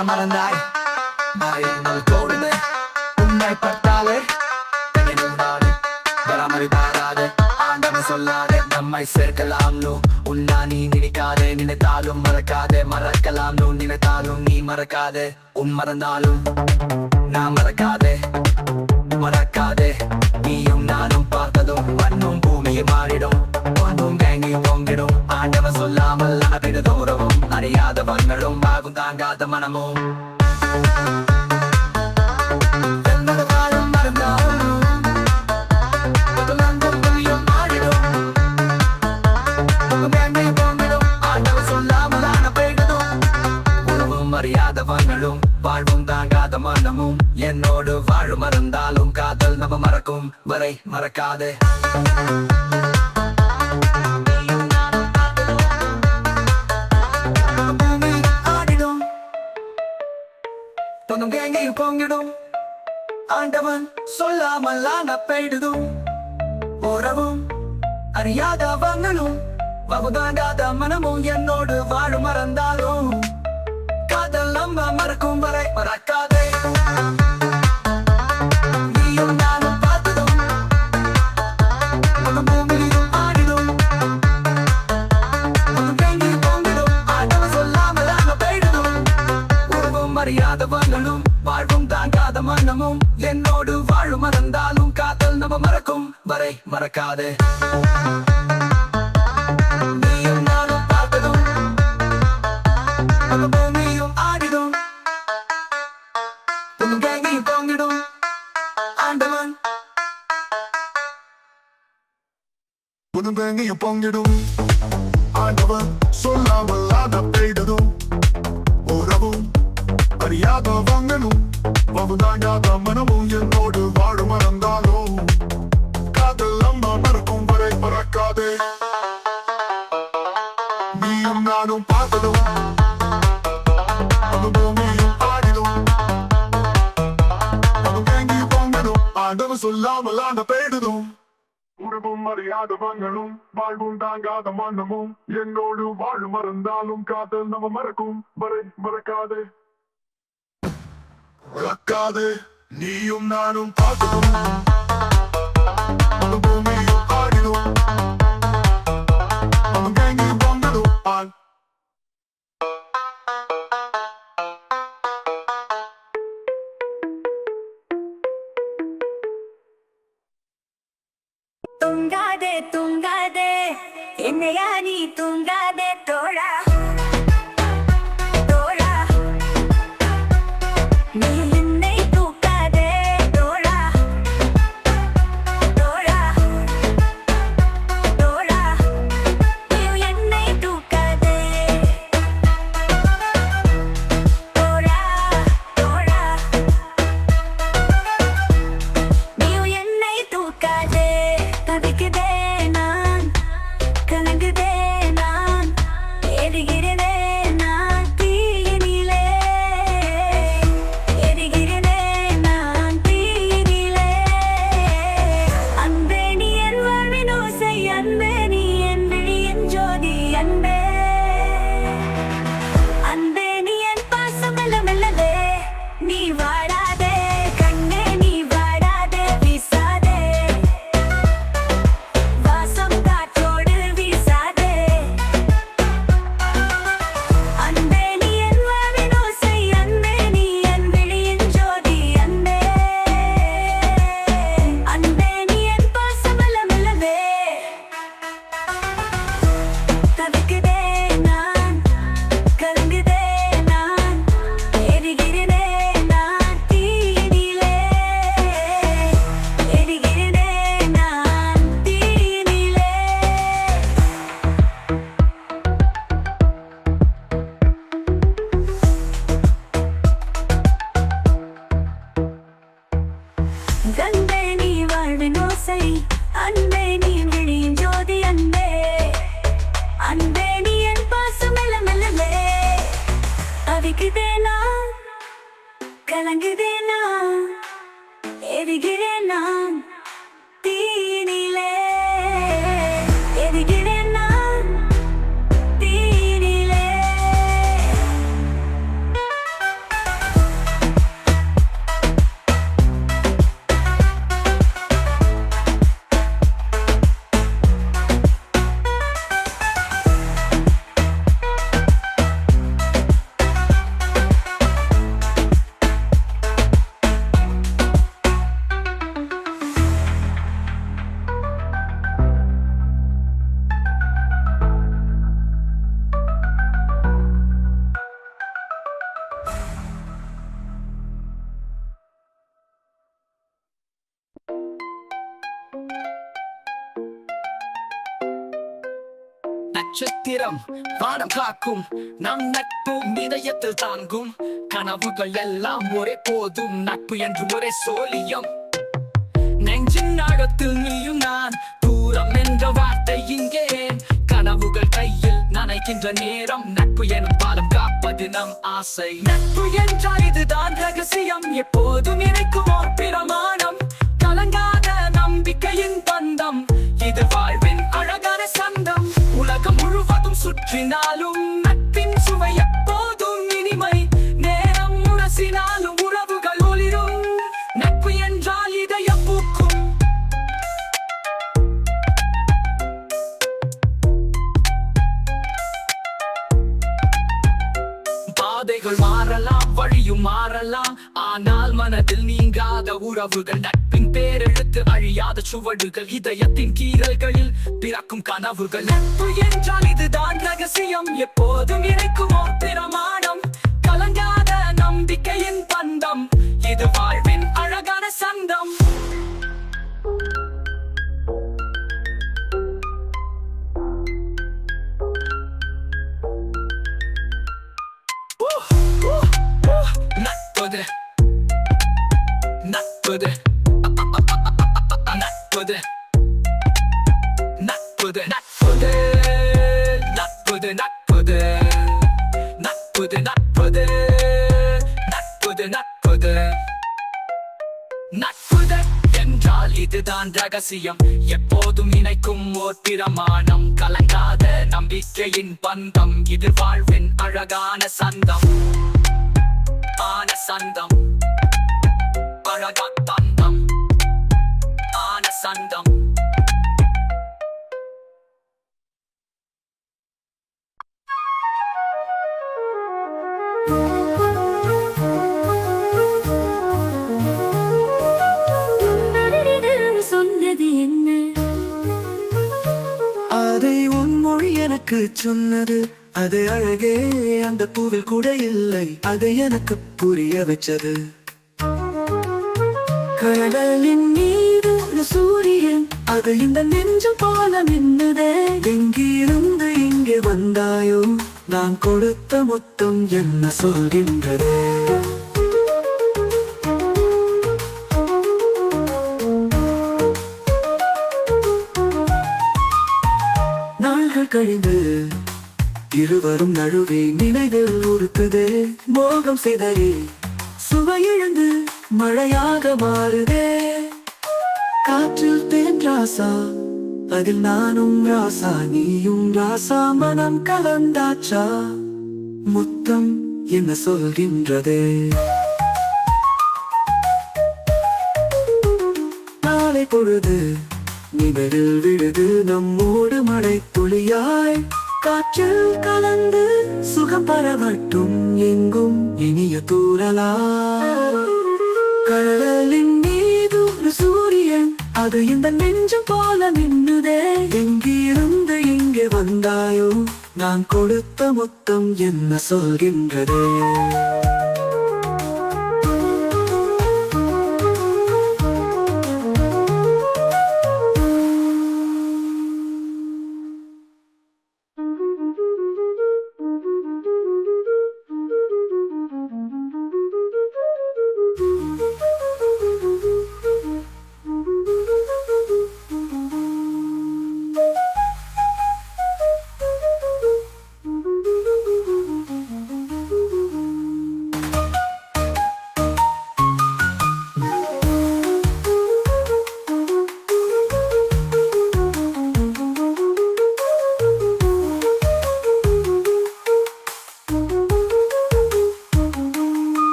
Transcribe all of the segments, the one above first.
என்ன மறந்தாய் மறைந்தல் கோடுமே உண்மை பட்டாலே நாடு வராமறி பாராதே ஆண்டவன் சொல்லாதே நம்மை சேர்க்கலாம் உன்னா நீ நினைக்காதே நினைத்தாலும் மறக்காதே மறக்கலாம் நினைத்தாலும் நீ மறக்காதே உன் மறந்தாலும் நான் மறக்காதே மறக்காதே நீயும் நானும் பார்த்ததும் மண்ணும் பூமியும் மாறிடும் பொண்ணும் வேங்கியும் பொங்கிடும் ஆண்டவன் சொல்லாமல் அபிட தூரமும் அறியாத வங்களும் ஆகும் தாங்காத மனமும். அறியாதவங்களும் வாழ்வும் தாங்காத மனமும். என்னோடு வாழும் மறந்தாலும் காதல் நம்ம மறக்கும். வரை மறக்காதே. தொன்னும் பொங்கிடும். ஆண்டவன் சொல்லாமல் ஆன உறவும் அறியாத அறியாதவங்களும் வகுதாண்டாத மனமும் என்னோடு வாழும் மறந்தாலும். காதல் நம்ம மறக்கும் வரை மறக்காதே. அறியாதவங்களும் வாழ்வும் தாங்காத மன்னமும் என்னோடு வாழும் மறந்தாலும் காதல் நம்ம மறக்கும். வரை மறக்காதே. நீயும் பொங்கிடும். ஆண்டவன் சொல்லாமல் ஆன பெய்ததும் சரியாக வாங்கணும் வகுதாங்காத மனமும் என்னோடு வாழும் மறந்தாலும் காதல் அம்மா மறக்கும் வரை மறக்காதே நீயும் நானும் பார்த்ததும் அந்த பூமியும் ஆடிடும் புதும்பெங்கையும் பொங்கிடும் சொல்லாமல் ஆன பெய்ததும் உறவும் அறியாதவங்களும் வாழ்வும் தாங்காத மன்னமும் என்னோடு வாழும் மறந்தாலும் காதல் நம்ம மறக்கும் வரை மறக்காதே. மறக்காதே நீயும் நானும் பார்க்கணும். நட்சத்திரம் வானம் காக்கும். நம் நட்பு இதயத்தில் தாங்கும். கனவுகள் எல்லாம் ஒரே போதும். நட்பு என்று ஒரே சோழியம். நெஞ்சின் ஆழத்தில் நீயும் நான். தூரம் என்ற வார்த்தை இங்கே. கனவுகள் கையில் நனைக்கின்ற நேரம். நட்பு எனும் பாலம் காப்பது நம் ஆசை. நட்பு என்றால் இதுதான் ரகசியம். எப்போதும் இணைக்கும் ஓர் பிரமாணம். கலங்காத நம்பிக்கையின் பந்தம். இது வாழ்வு அழகான சந்தம். உலகம் முழுவதும் சுற்றினாலும் நட்பின் சுவை எப்போதும் இனிமை. நேரம் உரசினாலும் உறவுகள் ஒளிரும். நட்பு என்றால் இதயம் பூக்கும். பாதைகள் மாறலாம் வழியும் மாறலாம். ஆனால் மனதில் நீங்காத உறவுகள் சுவடுகள் இதயத்தின் கீரல்களில் பிறக்கும் கனவுகள். நட்பு என்றால் இதுதான் ரகசியம். எப்போதும் இணைக்குமோ திறமா? நட்பது நட்பது நட்புத என்றால் இதுதான் ரகசியம். எப்போதும் இணைக்கும் ஓர் பிரமாணம். கலங்காத நம்பிக்கையின் பந்தம். இது வாழ்வின் அழகான சந்தம். ஆன சந்தம். அழகா பந்தம் ஆன சந்தம். சொன்னது அது அழகே அந்த பூவில் கூட இல்லை. அதை எனக்கு புரிய வச்சது. கடலின் மீது ஒரு சூரியன் அது இந்த நெஞ்சு போல மின்னுதே. எங்கிருந்து இங்கே வந்தாயோ நான் கொடுத்த மொத்தம் என்ன சொல்கின்றதே. கழிந்து இருவரும் நழுவி நினைவில் உறுத்துதே மோகம் சிதறி சுவையிழந்து மழையாக மாறுதே. காற்றில் தேன் ராசா அதில் நானும் ராசா நீயும் ராசா மனம் கலந்தாச்சா. முத்தம் என்ன சொல்கின்றதே. நாளை பொழுது நிகழில் விழுது நம்மோடு மழை துளியாய் காற்றில் கலந்து சுகம் பரவட்டும் எங்கும் இனிய தூரலா. கடலின் மீது ஒரு சூரியன் அது இந்த நெஞ்சம் போல நின்னுதே. எங்கிருந்து இங்கே வந்தாயோ நான் கொடுத்த மொத்தம் என்ன சொல்கின்றதே.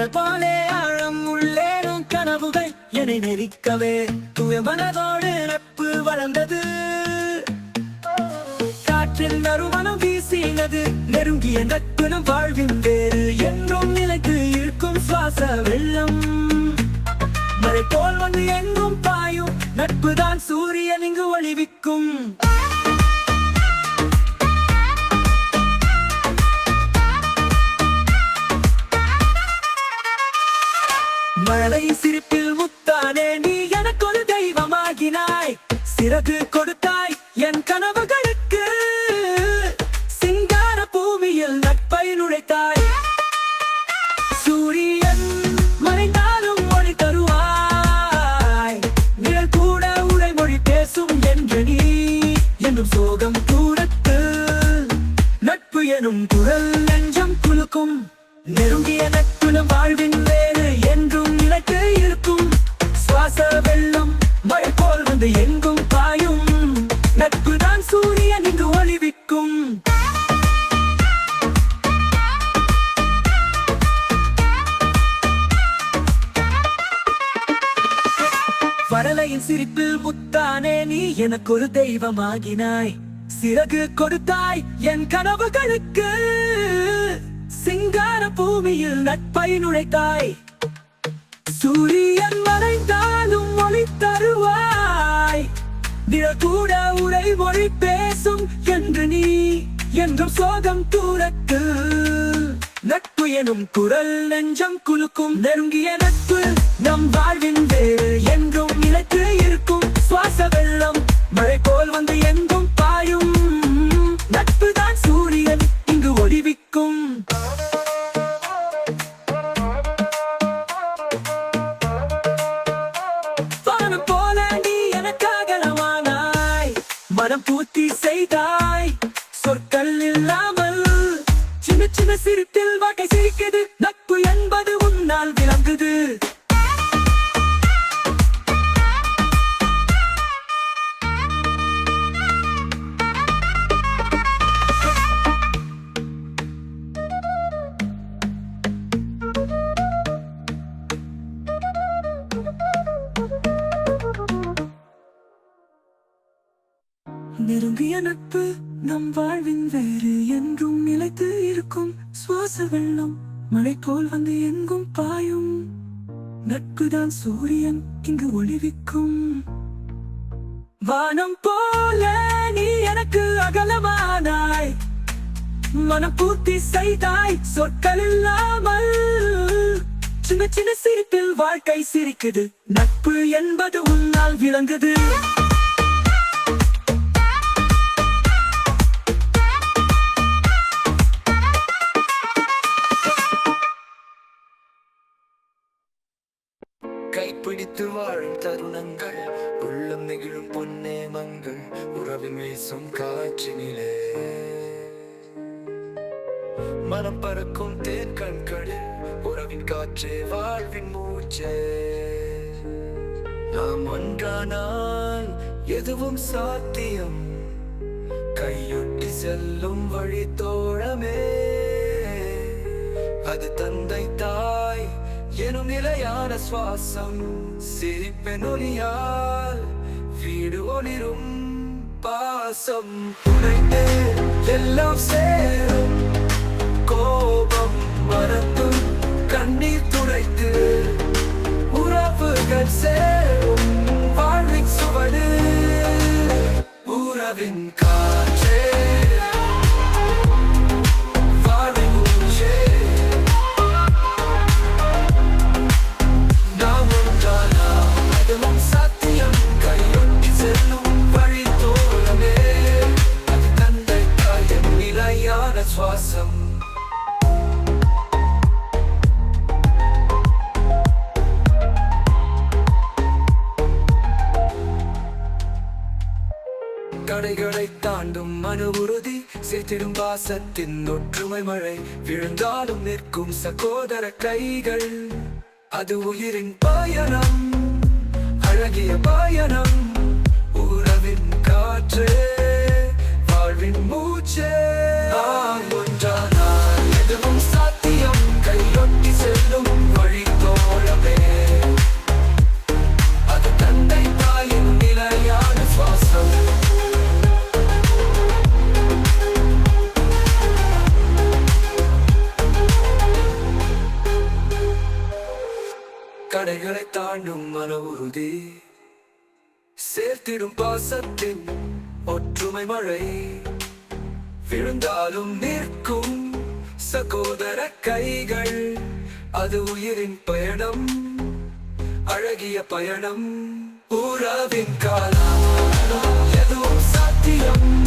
கடல் போலே ஆழம் உள்ளேறும் கனவுகள் என்னை நெரிக்கவே. தூய மனதோடு நட்பு வளர்ந்தது. காற்றில் நறுமணம் வீசினது. நெருங்கிய நட்பு நம் வாழ்வின் வேறு என்றும் நிலைத்து இருக்கும் சுவாச வெள்ளம். மழை போல் வந்து எங்கும் பாயும் நட்புதான் சூரியன் இங்கு ஒளிவிக்கும். மழை சிரிப்பில் முத்தானே நீ எனக்கு ஒரு தெய்வமாகினாய். சிறகு கொடுத்தாய் வரலையின் சிரிப்பில் முத்தானே நீ எனக்கு ஒரு தெய்வமாகினாய். சிறகு கொடுத்தாய் என் கனவுகளுக்கு. சிங்கார பூமியில் நட்பை நுழைத்தாய். சூரியன் மறைந்தாலும் ஒளி தருவாய். நிழல் கூட உரை மொழி பேசும் என்று நீ என்றும் சோகம் தூரத்து. நட்பு எனும் குரல் நெஞ்சம் குலுக்கும் நெருங்கிய நட்பு. நம் வாழ்வின் வேறு என் நிலைத்து இருக்கும் நட்பு நம் வாழ்வின் வேறு என்றும் நிலைத்து இருக்கும் சுவாச வெள்ளம் மழை போல் வந்து எங்கும் பாயும். நட்புதான் சூரியன் இங்கு ஒளிவிக்கும். வானம் போல நீ எனக்கு அகலமானாய். மனப்பூர்த்தி செய்தாய் சொற்கள் இல்லாமல். சின்ன சின்ன சிரிப்பில் வாழ்க்கை சிரிக்குது நட்பு என்பது உன்னால் விளங்குது. கைப்பிடித்து வாழும் தருணங்கள் உள்ளம் நெகிழும் பொன்னேமங்கள் உறவில் வீசும் காற்றினிலே. மனம் பறக்கும் தேன் கண்களில் உறவின் காற்றே வாழ்வின் மூச்சே. நாம் ஒன்றானால் எதுவும் சாத்தியம். கையொட்டி செல்லும் வழி தோழமே அது தந்தை தாய் எனும் நிலையான சுவாசம் சிரிப்பென் ஒளியால் வீடு ஒளிரும் பாசம். உடைந்து எல்லாம் சேர தடைகளை தாண்டும் மன உறுதி சேர்த்திடும் பாசத்தின் ஒற்றுமை மழை. விழுந்தாலும் நிற்கும் சகோதர கைகள். அது உயிரின் பயணம் அழகிய பயணம் உறவின் காற்று. வாழ்வின் மூச்சே. மழை விழுந்தாலும் நிற்கும் சகோதர கைகள். அது உயிரின் பயணம் அழகிய பயணம். ஊராவின் காலம் எதுவும் சாத்தியம்.